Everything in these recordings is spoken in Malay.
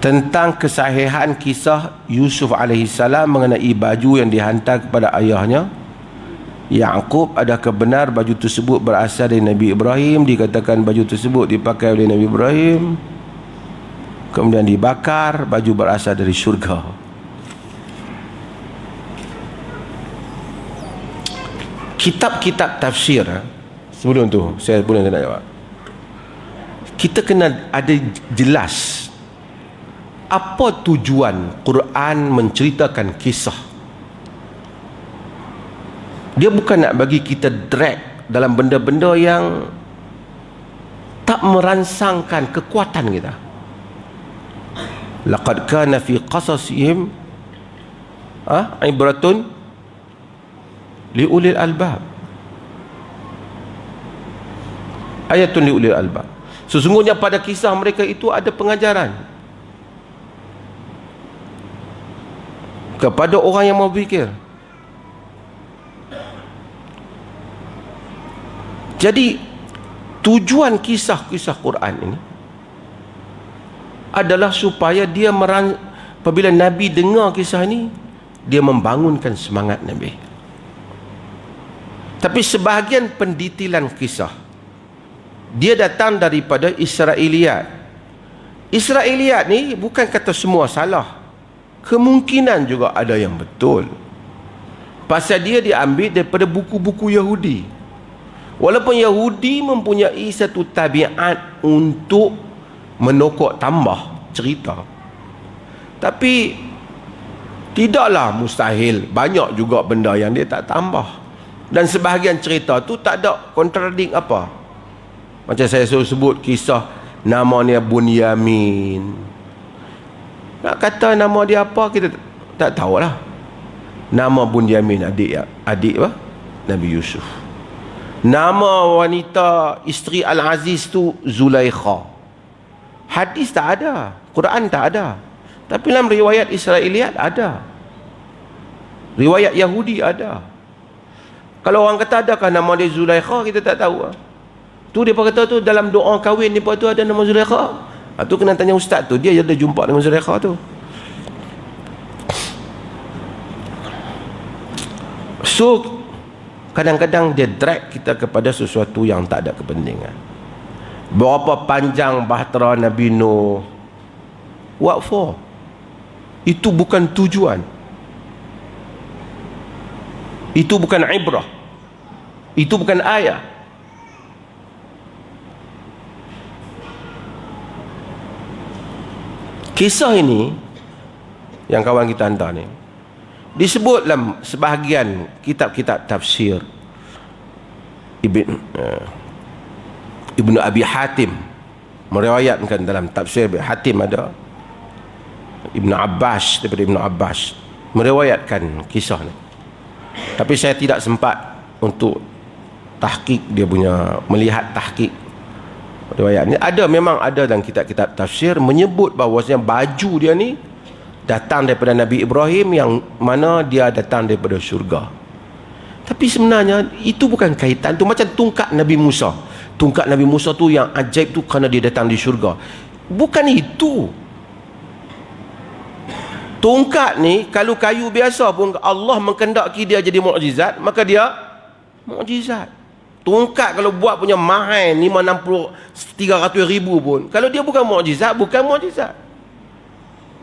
tentang kesahihan kisah Yusuf AS mengenai baju yang dihantar kepada ayahnya. Yaakob adakah benar baju tersebut berasal dari Nabi Ibrahim? Dikatakan baju tersebut dipakai oleh Nabi Ibrahim. Kemudian dibakar baju berasal dari syurga. Kitab-kitab tafsir ha? sebelum tu saya boleh nak jawab kita kena ada jelas apa tujuan Quran menceritakan kisah? Dia bukan nak bagi kita drag dalam benda-benda yang tak merangsangkan kekuatan kita. Laqad kana fi qasasihim ah ibratun li ulil albab. Ayatun li ulil albab. Sesungguhnya pada kisah mereka itu ada pengajaran kepada orang yang mau fikir jadi tujuan kisah-kisah Quran ini adalah supaya dia meran apabila Nabi dengar kisah ini dia membangunkan semangat Nabi. Tapi sebahagian pendetilan kisah dia datang daripada Israeliat Israeliat ni bukan kata semua salah kemungkinan juga ada yang betul. Pasal dia diambil daripada buku-buku Yahudi. Walaupun Yahudi mempunyai satu tabiat untuk menokok tambah cerita. Tapi tidaklah mustahil banyak juga benda yang dia tak tambah. Dan sebahagian cerita tu tak ada kontradik apa. Macam saya sebut kisah namanya Bunyamin nak kata nama dia apa kita tak tahulah. Nama Bunyamin adik adik apa? Nabi Yusuf. Nama wanita isteri Al-Aziz tu Zulaikha. Hadis tak ada, Quran tak ada. Tapi dalam riwayat Israeliat ada. Riwayat Yahudi ada. Kalau orang kata adakah nama dia Zulaikha kita tak tahu. Tu dia kata tu dalam doa kahwin ni tu ada nama Zulaikha. Ha, tu kena tanya ustaz tu. Dia ada jumpa dengan Zulaikha tu. So, kadang-kadang dia drag kita kepada sesuatu yang tak ada kepentingan. Berapa panjang bahtera Nabi Nuh? What for? Itu bukan tujuan. Itu bukan ibrah. Itu bukan ayat. Kisah ini yang kawan kita hantar ni disebut dalam sebahagian kitab-kitab tafsir Ibn uh, Ibnu Abi Hatim. Meriwayatkan dalam tafsir Ibn Hatim ada Ibnu Abbas daripada Ibnu Abbas meriwayatkan kisah ni. Tapi saya tidak sempat untuk tahqiq dia punya melihat tahqiq riwayat ni ada memang ada dalam kitab-kitab tafsir menyebut bahawasanya baju dia ni datang daripada Nabi Ibrahim yang mana dia datang daripada syurga. Tapi sebenarnya itu bukan kaitan tu. Macam tungkat Nabi Musa. Tungkat Nabi Musa tu yang ajaib tu kerana dia datang di syurga. Bukan itu. Tungkat ni kalau kayu biasa pun Allah mengkendaki dia jadi mukjizat maka dia mukjizat tongkat kalau buat punya mahal 560 300 ribu pun. Kalau dia bukan mukjizat bukan mukjizat.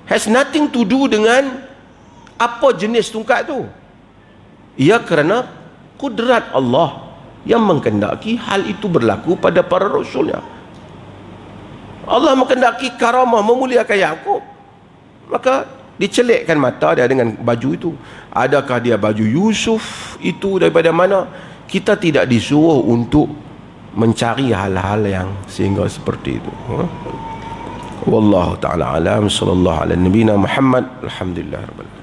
Has nothing to do dengan apa jenis tongkat tu. Ia kerana kudrat Allah yang mengkendaki hal itu berlaku pada para rasulnya. Allah mengkendaki karamah memuliakan Yaakob maka dicelikkan mata dia dengan baju itu. Adakah dia baju Yusuf itu daripada mana kita tidak disuruh untuk mencari hal-hal yang sehingga seperti itu. Ha? wallahu taala alam. Sallallahu alaihi nabiyina muhammad. Alhamdulillah rabbil